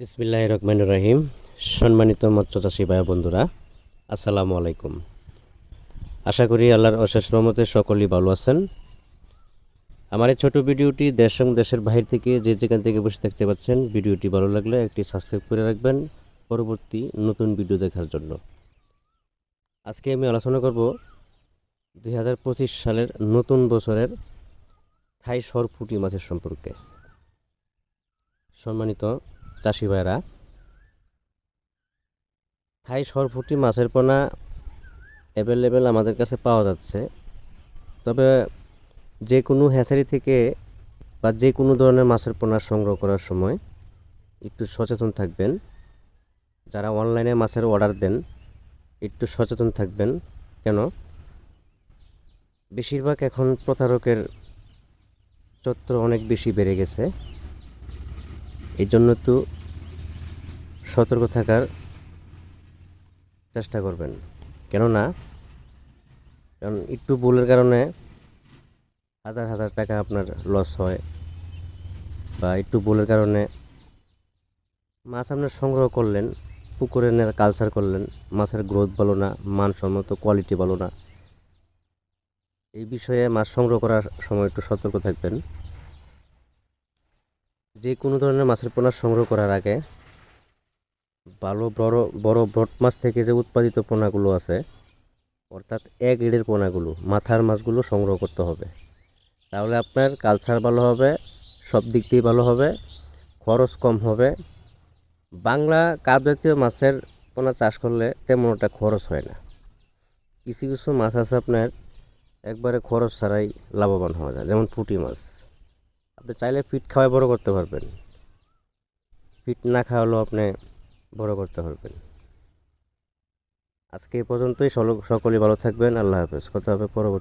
বিসমিল্লাহ রহমান রহিম। সম্মানিত মৎস্য চাষী ভাই বন্ধুরা, আসসালামু আলাইকুম। আশা করি আল্লাহর অশেষ রহমতে সকলেই ভালো আছেন। আমার এই ছোটো ভিডিওটি দেশ এবং দেশের বাহির থেকে যে যেখান থেকে বসে থাকতে পাচ্ছেন, ভিডিওটি ভালো লাগলে একটি সাবস্ক্রাইব করে রাখবেন পরবর্তী নতুন ভিডিও দেখার জন্য। আজকে আমি আলোচনা করব দু হাজার পঁচিশ সালের নতুন বছরের থাই সরপুটি মাছের সম্পর্কে। সম্মানিত চাষি ভাইরা। থাই সরপুটি মাছের পোনা অ্যাভেলেবেল আমাদের কাছে পাওয়া যাচ্ছে। তবে যে কোনো হ্যাচারি থেকে বা যে কোনো ধরনের মাছের পোনা সংগ্রহ করার সময় একটু সচেতন থাকবেন। যারা অনলাইনে মাছের অর্ডার দেন, একটু সচেতন থাকবেন। কেন? বেশিরভাগ এখন প্রতারকের চত্র অনেক বেশি বেড়ে গেছে। এই জন্য তো সতর্ক থাকার চেষ্টা করবেন। কেননা, কারণ একটু ভুলের কারণে হাজার হাজার টাকা আপনার লস হয় বা একটু ভুলের কারণে মাছ আপনার সংগ্রহ করলেন পুকুরে কালচার করলেন, মাছের গ্রোথ ভালো না, মানসম্মত কোয়ালিটি ভালো না। এই বিষয়ে মাছ সংগ্রহ করার সময় একটু সতর্ক থাকবেন। যে কোনো ধরনের মাছের পোনা সংগ্রহ করার আগে ভালো বড় বড় ব্রড মাছ থেকে যে উৎপাদিত পোনাগুলো আছে, অর্থাৎ এক গ্রেডের পোনাগুলো, মাথার মাছগুলো সংগ্রহ করতে হবে। তাহলে আপনার কালচার ভালো হবে, সব দিক দিয়ে ভালো হবে, খরচ কম হবে। বাংলা কাপ জাতীয় মাছের পোনা চাষ করলে তেমন একটা খরচ হয় না। কিছু কিছু মাছ আছে আপনার, একবারে খরচ ছাড়াই লাভবান হওয়া যায়, যেমন পুঁটি মাছ। আপনি চাইলে ফিট খাওয়াই বড় করতে পারবেন। ফিট না খাওয়ালেও আপনি বড় করতে পারবেন। আজকে এ পর্যন্তই। সকলেই ভালো থাকবেন। আল্লাহ হাফেজ। কথা হবে পরবর্তী